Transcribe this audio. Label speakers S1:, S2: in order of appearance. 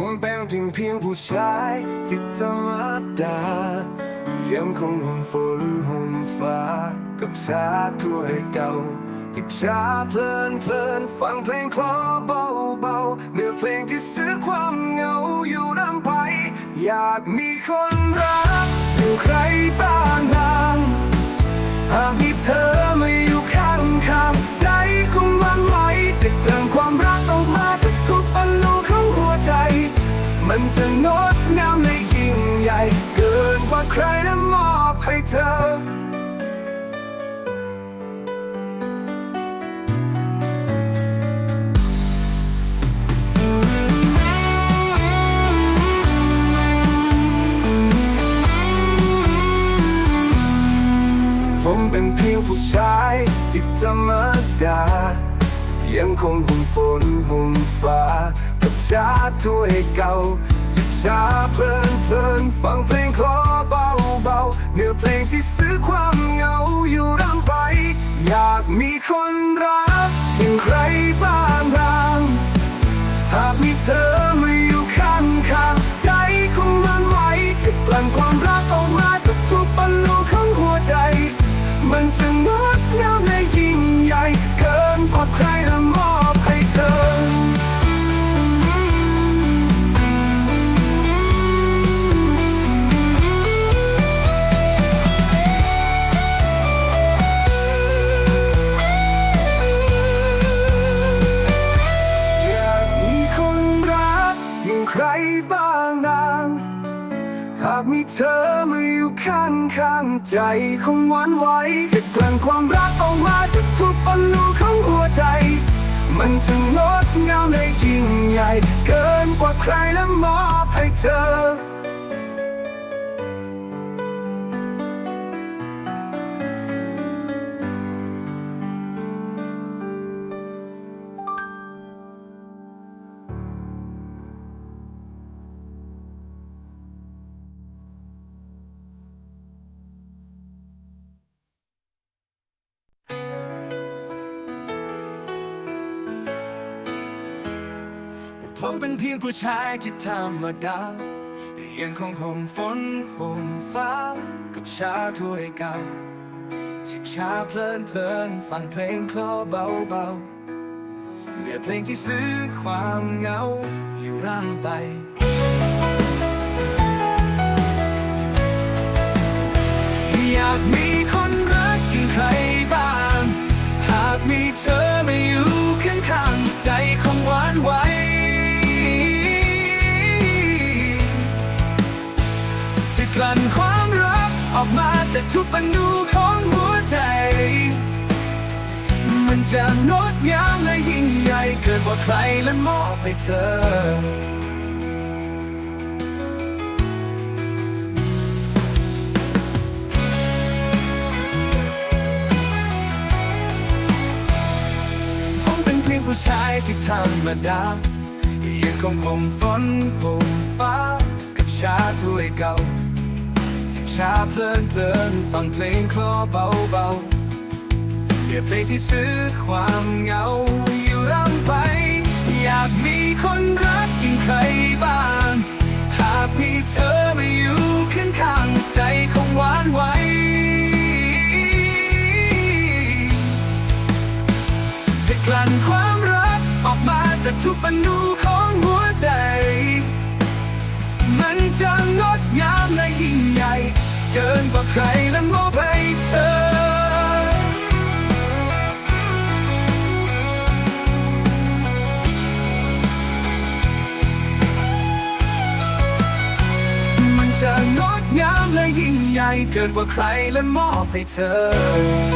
S1: ผมเป็นถึงเพียงผู้ชายที่ธรรมดายังคงห่มฝนห่มฟ้า กับชาถ้วยเก่าจิบชาเพลินเพลินฟังเพลงคลอเบาเบาเนื้อเพลงที่ซื้อความเหงาอยู่รำไป อยากมีคนรัก มันจะงดงามและยิ่งใหญ่ เกินกว่าใครและมอบให้เธอ ผมเป็นเพียงผู้ชายที่ธรรมดา ยังคงห่มฝนห่มฟ้า ชาถ้วยเก่าจิบชาเพลินเพลินฟังเพลงคลอเบาเบาเนื้อเพลงที่ซื้อความเหงาอยู่รำไป อยากมีคนรักอย่างใครบ้างบางหากมีเธอมาอยู่ข้างข้างใจคงมันไหวจะกลั่นความรักออกมาจากทุกปนูของหัวใจ มันจะงดงามแลากมีเธอมาอยู่ข้างข้างๆใจคงหวานไหวจะกลั่นความรักออกมาจากทุกอนูของหัวใจ มันถึงดงามและยิ่งใหญ่ เกินกว่าใครและมอบให้เธอ ผมเป็นเพียงผู้ชายที่ธรรมดา ยังคงห่มฝนห่มฟ้า กับชาถ้วยเก่าจิบชาเพลินเพลินฟังเพลงคลอเบาเบาเนื้อเพลงที่ซื้อความเหงา อยู่ร่ำไปอยากมี กลั่นความรักออกมาจากทุกอนูของหัวใจ มันจะงดงามและยิ่งใหญ่เกินกว่าใครและมอบให้เธอ ผมเป็นเพียงผู้ชายที่ธรรมดายังคงห่มฝนห่มฟ้ากับชาถ้วยเก่า ชาเพลินเพลินฟังเพลงคลอเบาเบาเดี๋ยวเพลงที่ซื้อความเหงาอยู่ร่ำไป อยากมีคนรักอย่งใครบ้าง หากมีเธอมาอยู่ข้างข้างๆใจคงหวานไหวจะกลั่นความรักออกมาจากทุกอนูของหัวใจ มันจะงดงามและยิ่งใหญ่ กินกว่าใครและมอบให้เธอ มันจะงดงามและยิ่งใหญ่เกินกว่าใครและมอบให้เธอ